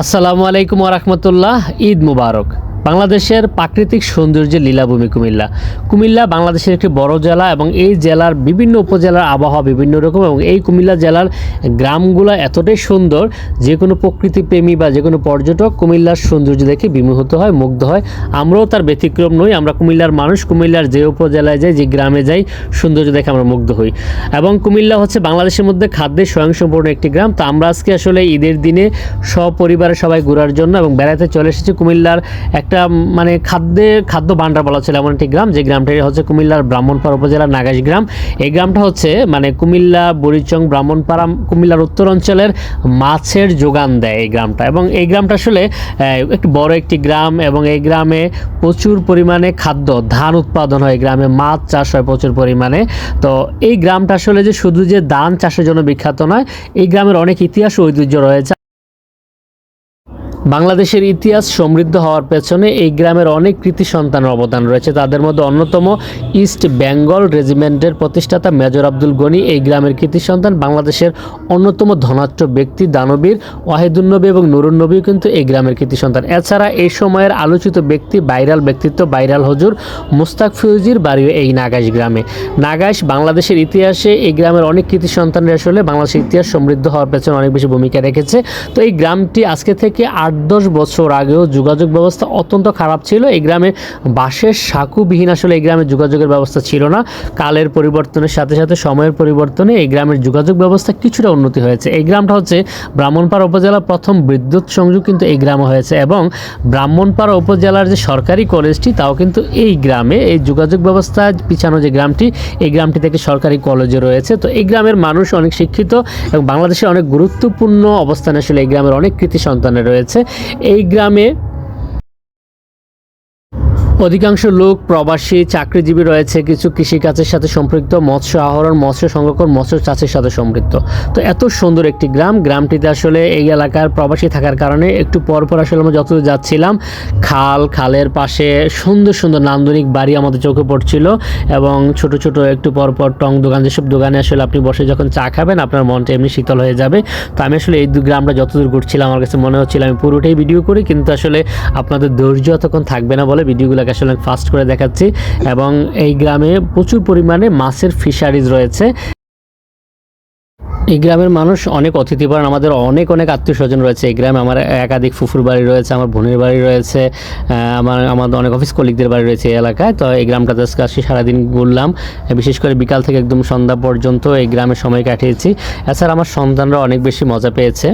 আসসালামু আলাইকুম রহমতুল্লাহ। ঈদ মুবারক। বাংলাদেশের প্রাকৃতিক সৌন্দর্যের লীলাভূমি কুমিল্লা। কুমিল্লা বাংলাদেশের একটি বড় জেলা এবং এই জেলার বিভিন্ন উপজেলার আবহাওয়া বিভিন্ন রকম এবং এই কুমিল্লা জেলার গ্রামগুলো এতটাই সুন্দর, যে কোনো প্রকৃতিপ্রেমী বা যে কোনো পর্যটক কুমিল্লার সৌন্দর্য দেখে বিমোহিত হয়, মুগ্ধ হয়। আমরাও তার ব্যতিক্রম নই, আমরা কুমিল্লার মানুষ, কুমিল্লার যে উপজেলায় যাই, যে গ্রামে যাই, সৌন্দর্য দেখে আমরা মুগ্ধ হই। এবং কুমিল্লা হচ্ছে বাংলাদেশের মধ্যে খাদ্যে স্বয়ংসম্পূর্ণ একটি গ্রাম, তো আমরা আজকে আসলে ঈদের দিনে সপরিবারে সবাই ঘোরার জন্য এবং বেড়াতে চলে এসেছি কুমিল্লার একটা মানে খাদ্যে, খাদ্য ভাণ্ডার বলা ছিল এমন একটি গ্রাম, যে গ্রামটি হচ্ছে কুমিল্লার ব্রাহ্মণপাড়া উপজেলার নাগাইশ গ্রাম। এই গ্রামটা হচ্ছে মানে কুমিল্লা, বুড়িচং, ব্রাহ্মণপাড়া, কুমিল্লার উত্তর অঞ্চলের মাছের যোগান দেয় এই গ্রামটা। এবং এই গ্রামটা আসলে একটু বড় একটি গ্রাম এবং এই গ্রামে প্রচুর পরিমাণে খাদ্য, ধান উৎপাদন হয় গ্রামে, মাছ চাষ হয় প্রচুর পরিমাণে। তো এই গ্রামটা আসলে যে শুধু যে ধান চাষের জন্য বিখ্যাত নয়, এই গ্রামের অনেক ইতিহাস ঐতিহ্য রয়েছে। বাংলাদেশের ইতিহাস সমৃদ্ধ হওয়ার পেছনে এই গ্রামের অনেক কৃতি সন্তানের অবদান রয়েছে। তাদের মধ্যে অন্যতম ইস্ট বেঙ্গল রেজিমেন্টের প্রতিষ্ঠাতা মেজর আব্দুল গনি এই গ্রামের কৃতি সন্তান। বাংলাদেশের অন্যতম ধনাঢ্য ব্যক্তি দানবীর ওয়াহিদুল নবী এবং নুরুন নবীও কিন্তু এই গ্রামের কৃতি সন্তান। এছাড়া এই সময়ের আলোচিত ব্যক্তি ভাইরাল ব্যক্তিত্ব ভাইরাল হজুর মুস্তাক ফিউজির বাড়িও এই নাগাশ গ্রামে। নাগাইশ বাংলাদেশের ইতিহাসে এই গ্রামের অনেক কৃতি সন্তানের আসলে বাংলাদেশের ইতিহাস সমৃদ্ধ হওয়ার পেছনে অনেক বেশি ভূমিকা রেখেছে। তো এই গ্রামটি আজকে থেকে আট দশ বছর আগেও যোগাযোগ ব্যবস্থা অত্যন্ত খারাপ ছিল। এই গ্রামে বাঁশের সাঁকুবিহীন আসলে এই গ্রামে যোগাযোগের ব্যবস্থা ছিল না। কালের পরিবর্তনের সাথে সাথে সময়ের পরিবর্তনে এই গ্রামের যোগাযোগ ব্যবস্থা কিছুটা উন্নতি হয়েছে। এই গ্রামটা হচ্ছে ব্রাহ্মণপাড়া উপজেলার প্রথম বিদ্যুৎ সংযোগ কিন্তু এই গ্রামে হয়েছে এবং ব্রাহ্মণপাড়া উপজেলার যে সরকারি কলেজটি, তাও কিন্তু এই গ্রামে এই যোগাযোগ ব্যবস্থা পিছানো যে গ্রামটি, এই গ্রামটি থেকে সরকারি কলেজে রয়েছে। তো এই গ্রামের মানুষ অনেক শিক্ষিত এবং বাংলাদেশের অনেক গুরুত্বপূর্ণ অবস্থানে আসলে এই গ্রামের অনেক কৃতি সন্তানের রয়েছে। এই গ্রামে অধিকাংশ লোক প্রবাসী, চাকরিজীবী রয়েছে, কিছু কৃষিকাজের সাথে সম্পৃক্ত, মৎস্য আহরণ, মৎস্য সংরক্ষণ, মৎস্য চাষের সাথে সম্পৃক্ত। তো এত সুন্দর একটি গ্রাম, গ্রামটিতে আসলে এই এলাকার প্রবাসী থাকার কারণে একটু পর পর আসলে আমরা যতদূর যাচ্ছিলাম, খাল, খালের পাশে সুন্দর সুন্দর নান্দনিক বাড়ি আমাদের চোখে পড়ছিল এবং ছোট ছোট একটু পর পর টং দোকান, যেসব দোকানে আসলে আপনি বসে যখন চা খাবেন, আপনার মনটা এমনি শীতল হয়ে যাবে। তো আমি আসলে এই গ্রামটা যতদূর ঘুরছিলাম, আমার কাছে মনে হচ্ছিল আমি পুরোটাই ভিডিও করি, কিন্তু আসলে আপনাদের ধৈর্য এতক্ষণ থাকবে না বলে ভিডিওগুলোকে আসলে ফাস্ট করে দেখাচ্ছি এবং এই গ্রামে প্রচুর পরিমাণে মাছের ফিশারিজ রয়েছে। এই গ্রামের মানুষ অনেক অতিথিপরায়ণ আমাদের অনেক অনেক আত্মীয় স্বজন রয়েছে। এই গ্রামে আমার একাধিক ফুফুর বাড়ি রয়েছে, আমার বোনের বাড়ি রয়েছে আমার আমাদের অনেক অফিস কলিগদের বাড়ি রয়েছে এই এলাকায়। তো এই গ্রামটাতে আজকে আসি সারাদিন ঘুরলাম। বিশেষ করে বিকাল থেকে একদম সন্ধ্যা পর্যন্ত এই গ্রামে সময় কাটিয়েছি। এছাড়া আমার সন্তানরা অনেক বেশি মজা পেয়েছে।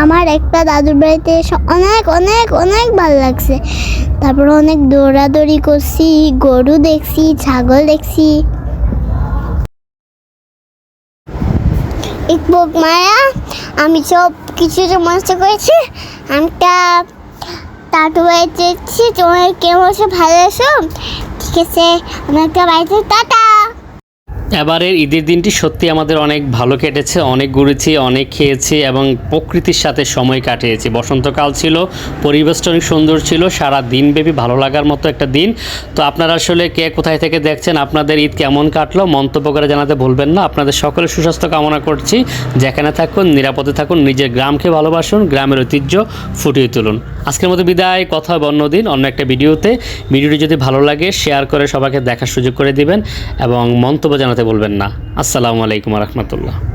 আমার একটা দাদুর বাড়িতে এসে অনেক অনেক অনেক ভালো লাগছে। তারপর অনেক দৌড়াদৌড়ি করছি, গরু দেখছি, ছাগল দেখছি। এক বুক মায়া আমি সব কিছু সমস্ত করেছি আমি একটা টাটু বাড়িতে এসেছি তোমার কেমন ভালো আছো? ঠিক আছে, আমি একটা বাড়িতে, টাটা! এবারের ঈদের দিনটি সত্যি আমাদের অনেক ভালো কেটেছে, অনেক ঘুরেছি, অনেক খেয়েছি এবং প্রকৃতির সাথে সময় কাটিয়েছি। বসন্তকাল ছিল পরিবেশটা অনেক সুন্দর ছিল, সারা দিনব্যাপী ভালো লাগার মতো একটা দিন। তো আপনারা আসলে কে কোথায় থেকে দেখছেন, আপনাদের ঈদ কেমন কাটলো, মন্তব্য করে জানাতে ভুলবেন না। আপনাদের সকলের সুস্বাস্থ্য কামনা করছি। যেখানে থাকুন, নিরাপদে থাকুন, নিজের গ্রামকে ভালোবাসুন, গ্রামের ঐতিহ্য ফুটিয়ে তুলুন। আজকের মতো বিদায়, কথা হবে অন্যদিন অন্য একটা ভিডিওতে। ভিডিওটি যদি ভালো লাগে শেয়ার করে সবাইকে দেখার সুযোগ করে দিবেন এবং মন্তব্য জানাতে বলবেন না। আসসালামু আলাইকুম রহমতুল্লাহ।